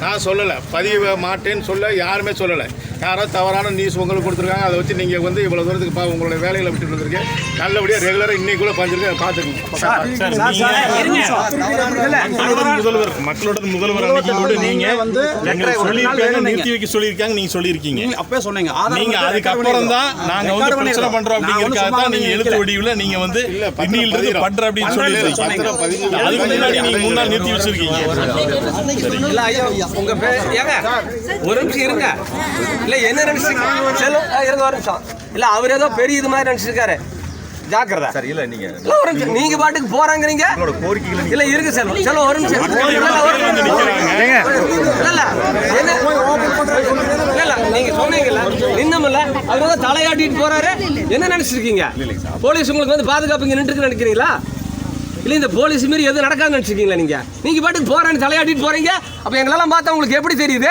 நான் சொல்லலை. பதிவு மாட்டேன்னு சொல்ல யாருமே சொல்லலை. யாரோ தவறான நியூஸ் உங்களுக்கு கொடுத்துருக்காங்க அதை வச்சு நீங்கள் வந்து இவ்வளோ தூரத்துக்கு பா உங்களுடைய வேலைகளை விட்டுட்டு வந்திருக்கேன் நல்லபடியாக ரெகுலராக இன்னைக்குள்ள அதை பார்த்துக்கோங்க. முதல்வர் மக்களோட முதல்வர் அன்னைக்கு நீங்க வந்து சொல்லியிருக்காங்க நிறுத்தி வைக்க சொல்லியிருக்காங்க நீங்க சொல்லியிருக்கீங்க. அப்பவே சொன்னீங்க ஆதாரம் நீங்க வந்து அதுக்கப்புறம் தான் நாங்க வந்து பிரச்சனை பண்றோம் ஒண்ணும் அப்படிங்கறதுக்காக தான் சும்மா நீங்க நிக்கல. எழுத்து வடிவுல நீங்க வந்து இன்னிலிருந்து பதிகிறோம். பண்ற அப்படின்னு பதிவு அதுக்கு முன்னாடி நீங்க மூணு நாள் நிறுத்தி வச்சிருக்கீங்க. உங்க பேர் ஏங்க ஒரு நிமிஷம் இருங்க. இல்ல என்ன நினைச்சிருக்கீங்க? செல்வம் ஆ, இருங்க ஒரு நிமிஷம். இல்ல அவர் ஏதோ பெரிய இது மாதிரி நினைச்சிருக்காரு. ஜாக்கிரதை. சரி இல்ல நீங்க இல்ல ஒரு நிமிஷம். நீங்க பாட்டுக்கு போறாங்கறீங்க? உங்களோட கோரிக்கைகளை இல்ல இருக்கு செல்வம் செல்வம் ஒரு நிமிஷம். இல்ல, என்ன இல்ல இல்ல. நீங்க சொன்னீங்கல்ல நின்னமில்ல. அவர் வந்து தலையாட்டிட்டு போறாரு. என்ன நினைச்சிருக்கீங்க? போலீஸ் உங்களுக்கு வந்து பாதுகாப்பு இங்க நினைக்கிறீங்களா? இல்ல இந்த போலீஸ் மாரி எதுவும் நடக்காதுன்னு நினைச்சிருக்கீங்களா நீங்க? நீங்க பாட்டுக்கு போறேன்னு தலையாட்டிட்டு போறீங்க. அப்ப எங்களெல்லாம் பார்த்தா உங்களுக்கு எப்படி தெரியுது?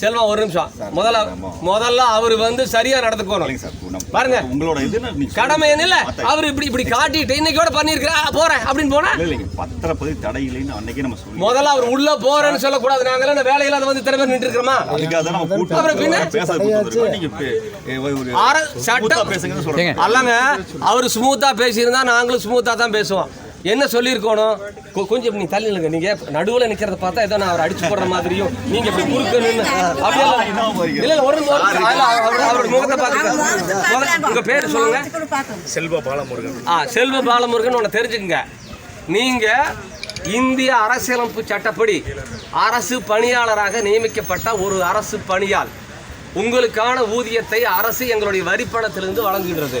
செல்வம் ஒரு நிமிஷம். முதல்ல முதல்ல அவர் வந்து சரியா நடந்துக்கணும் சார் நம்ம- பாருங்க. உங்களோட இது கடமை என்ன இல்ல அவர் இப்படி இப்படி காட்டிட்டு இன்னைக்கோட பண்ணிருக்கிறா போறேன் அப்படின்னு போனா? இல்ல இல்லைங்க பத்திரப்பதி தடை இல்லைன்னு அன்னைக்கே நம்ம சொல்லி முதல்ல அவர் உள்ள போறேன்னு சொல்லக்கூடாது. நாங்க என்ன வேலையில அதை வந்து திறமை நின்று இருக்கிறோமா அப்புறம் பின்ன? சட்டம். அல்லங்க அவர் ஸ்மூத்தா பேசியிருந்தா நாங்களும் ஸ்மூத்தா தான் பேசுவோம். என்ன சொல்லியிருக்கணும்? கொஞ்சம் நீ தள்ளி நில்லுங்க. நீங்க நடுவுல நிக்கிறத பார்த்தா ஏதோ நான் அவர் அடிச்சு போடுற மாதிரியும் நீங்க இப்படி குறுக்க நின்னு அப்படியெல்லாம் இல்ல இல்ல ஒரு அவரோட முகத்தை பார்த்துக்க. உங்க பேர் சொல்லுங்க. செல்வ பாலமுருகன். ஆ செல்வ பாலமுருகன் ஒன்று தெரிஞ்சுக்கங்க. நீங்க இந்திய அரசியலமைப்பு சட்டப்படி அரசு பணியாளராக நியமிக்கப்பட்ட ஒரு அரசு பணியாள் உங்களுக்கான ஊதியத்தை அரசு எங்களுடைய வரிப்பணத்திலிருந்து வழங்குகிறது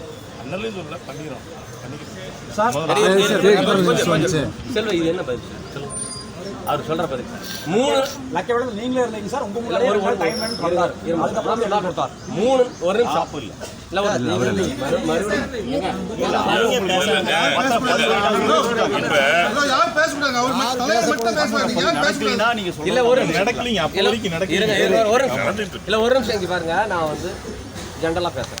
அண்ணலையும் சொல்ல பண்ணிக்கிறோம். செல்வ இது என்ன பதில் சொல்லுங்க. அவர் சொல்ற பதில். மூணு லக்க விட நீங்களே இருந்தீங்க சார். உங்க இல்ல, ஒரு ஒரு டைம் கொடுத்தாரு. அதுக்கப்புறம் என்ன கொடுத்தாரு? மூணு ஒரு நிமிஷம். இல்ல. ஒரு மறுபடியும் நீங்க இல்ல சொல்ல ஒரு. நடக்கலைங்க. அப்போ இல்ல, நடக்கலைங்க. ஒரு நிமிஷம். இல்ல ஒரு நிமிஷம் இங்க பாருங்க. நான் வந்து ஜென்ரலா பேசுறேன்.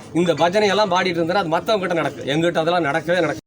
இந்த பஜனை எல்லாம் பாடிட்டு இருந்தா அது மற்றவங்க கிட்ட நடக்கும் எங்கிட்ட அதெல்லாம் நடக்கவே நடக்கும்